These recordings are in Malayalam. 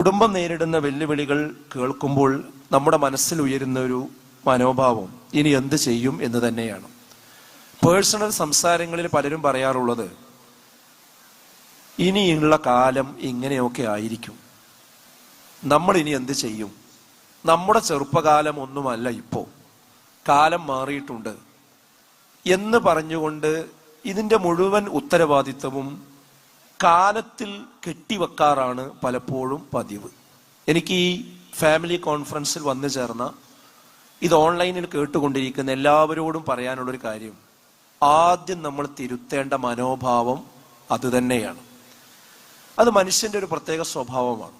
കുടുംബം നേരിടുന്ന വെല്ലുവിളികൾ കേൾക്കുമ്പോൾ നമ്മുടെ മനസ്സിൽ ഉയരുന്ന ഒരു മനോഭാവം ഇനി എന്ത് ചെയ്യും? എന്ന് തന്നെയാണ്. പേഴ്സണൽ സംസാരങ്ങളിൽ പലരും പറയാറുള്ളത് ഇനിയുള്ള കാലം ഇങ്ങനെയൊക്കെ ആയിരിക്കും. നമ്മൾ ഇനി എന്ത് ചെയ്യും? നമ്മുടെ ചെറുപ്പകാലം ഒന്നുമല്ല ഇപ്പോൾ കാലം മാറിയിട്ടുണ്ട്. എന്ന് പറഞ്ഞുകൊണ്ട് ഇതിന്റെ മുഴുവൻ ഉത്തരവാദിത്വവും കാലത്തിൽ കെട്ടിവെക്കാറാണ് പലപ്പോഴും പതിവ്. എനിക്ക് ഈ ഫാമിലി കോൺഫറൻസിൽ വന്നു ചേർന്ന ഇത് ഓൺലൈനിൽ കേട്ടുകൊണ്ടിരിക്കുന്ന എല്ലാവരോടും പറയാനുള്ളൊരു കാര്യം ആദ്യം നമ്മൾ തിരുത്തേണ്ട മനോഭാവം അത് തന്നെയാണ്. അത് മനുഷ്യന്റെ ഒരു പ്രത്യേക സ്വഭാവമാണ്.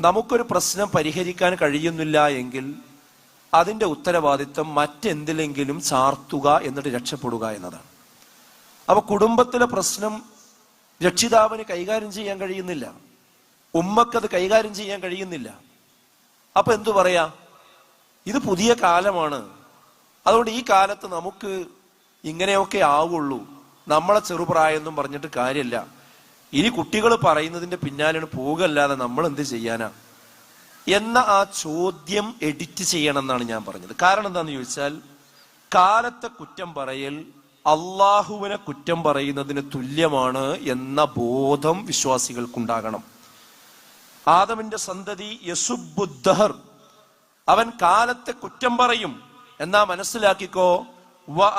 നമുക്കൊരു പ്രശ്നം പരിഹരിക്കാൻ കഴിയുന്നില്ല എങ്കിൽ അതിന്റെ ഉത്തരവാദിത്വം മറ്റെന്തിലെങ്കിലും ചാർത്തുക എന്നിട്ട് രക്ഷപ്പെടുക എന്നതാണ്. അപ്പൊ കുടുംബത്തിലെ പ്രശ്നം രക്ഷിതാവിന് കൈകാര്യം ചെയ്യാൻ കഴിയുന്നില്ല. ഉമ്മക്കത് കൈകാര്യം ചെയ്യാൻ കഴിയുന്നില്ല. അപ്പൊ എന്തു പറയാ? ഇത് പുതിയ കാലമാണ്. അതുകൊണ്ട് ഈ കാലത്ത് നമുക്ക് ഇങ്ങനെയൊക്കെ ആവുള്ളൂ. നമ്മളെ ചെറുപ്രായം എന്നും പറഞ്ഞിട്ട് കാര്യമില്ല. ഇനി കുട്ടികൾ പറയുന്നതിന്റെ പിന്നാലെയാണ് പോകല്ലാതെ നമ്മൾ എന്ത് ചെയ്യാനാ? എന്ന ആ ചോദ്യം എഡിറ്റ് ചെയ്യണം എന്നാണ് ഞാൻ പറഞ്ഞത്. കാരണം എന്താണെന്ന് ചോദിച്ചാൽ കാലത്തെ കുറ്റം പറയൽ അള്ളാഹുവിനെ കുറ്റം പറയുന്നതിന് തുല്യമാണ് എന്ന ബോധം വിശ്വാസികൾക്കുണ്ടാകണം. ആദമിന്റെ സന്തതി യസുബുദ്ദഹർ അവൻ കാലത്തെ കുറ്റം പറയും. എന്നാ മനസ്സിലാക്കിക്കോ? വ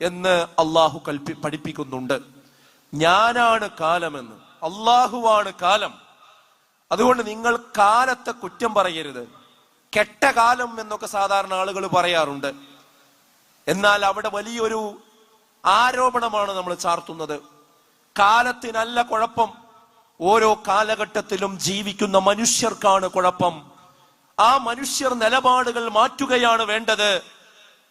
എന്ന് അള്ളാഹു കൽപ്പി പഠിപ്പിക്കുന്നുണ്ട്. ഞാനാണ് കാലമെന്ന് അള്ളാഹുവാണ് കാലം. അതുകൊണ്ട് നിങ്ങൾ കാലത്തെ കുറ്റം പറയരുത്. കെട്ട കാലം എന്നൊക്കെ സാധാരണ ആളുകൾ പറയാറുണ്ട്. എന്നാൽ അവിടെ വലിയൊരു ആരോപണമാണ് നമ്മൾ ചാർത്തുന്നത്. കാലത്തിനല്ല കുഴപ്പം. ഓരോ കാലഘട്ടത്തിലും ജീവിക്കുന്ന മനുഷ്യർക്കാണ് കുഴപ്പം. ആ മനുഷ്യർ നിലപാടുകൾ മാറ്റുകയാണ് വേണ്ടത്.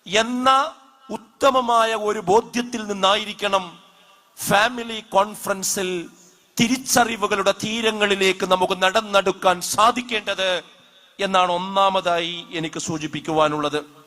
എന്ന ഉത്തമമായ ഒരു ബോധ്യത്തിൽ നിന്നായിരിക്കണം ഫാമിലി കോൺഫറൻസിൽ തിരിച്ചറിവുകളുടെ തീരങ്ങളിലേക്ക് നമുക്ക് നടന്നെടുക്കാൻ സാധിക്കേണ്ടത് എന്നാണ് ഒന്നാമതായി എനിക്ക് സൂചിപ്പിക്കുവാനുള്ളത്.